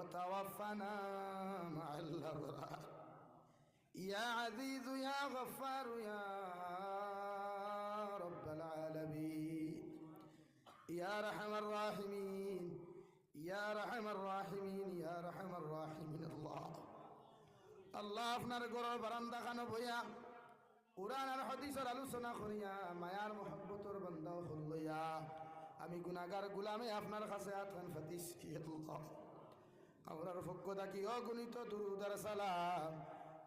وتوفنا مع الأبرار يا عزيز يا غفار يا رب العالمين يا رحم الراحمين يا رحم الراحمين يا رحم الراحمين الله আল্লাহ আপনার গরর বারান্দা খানো বইয়া কোরআন আর হদিসের আলোচনা করিয়া মায়ার মহব্বতর বান্দা হল লইয়া আমি গুনাগার গুলামে আপনার কাছে আতখান ফাতিস আমরার পক্ষ থাকি অগণিত দুরুদার সালাম।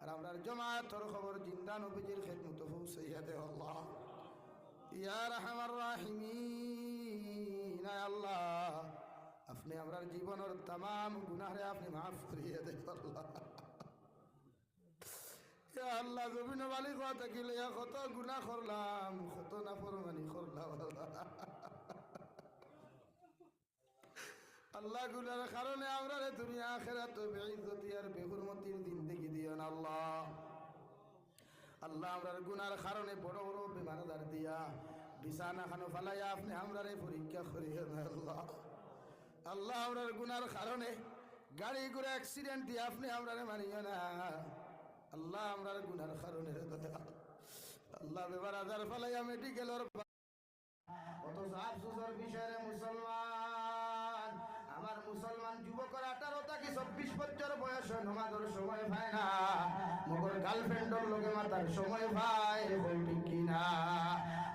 আর আমরার জমাতর খবর জিন্দা নবীজির খেদমত পৌঁছাইয়া দে আল্লাহ। ইয়া রহমার রাহিমিন আল্লাহ। আপনি আমরার জীবনের তাম গুনাহরে আপনি মাফ করিয়ে দে আল্লাহ। আল্লাহ, জমিন বালি কত গুনাহ করলাম, কত নাফরমানি করলাম আল্লাহ আল্লাহগুলার কারণে আমরা রে তুমি আখেরাত বেইজ্জতি আর বেহুরমতির জিন্দেগি দিও না আল্লাহ। আল্লাহ আমরার গুনার কারণে বড় বড় বিমানদার দিয়া বিছানা খানো ফালাইয়া আপনি আমরারে পরীক্ষা করিয়ে না আল্লাহ। আল্লাহ আমরার গুনার কারণে গাড়ি করে অ্যাক্সিডেন্ট দিয়ে আপনি আমরারে মানিও না। আল্লাহ আমরার গুনার কারণে। আল্লাহ বেবার আজার ফালাইয়া মেডিকেলের কত সাফ সুসর বিষয়ে মুসলমান। আমার মুসলমান যুবকর আঠারো থেকে চব্বিশ বছর বয়স নমাজের সময় পায় না। মগর গার্লফ্রেন্ডর লোকে মাতার সময় পায় ঠিক কিনা?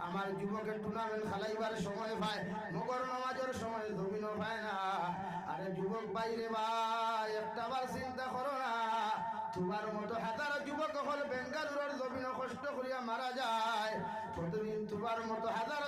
আমার যুবকের টুর্নামেন্ট খেলাইবার সময় পায়, মগর নমাজের সময় জমিনও পায় না। আরে যুবক বাইরে ভাই, একটা বার চিন্তা করো না। তোমার মতো হাজার যুবক হল বেঙ্গালুরের জমিন কষ্ট করিয়া মারা যায়। প্রতিদিন তোমার মতো হাজার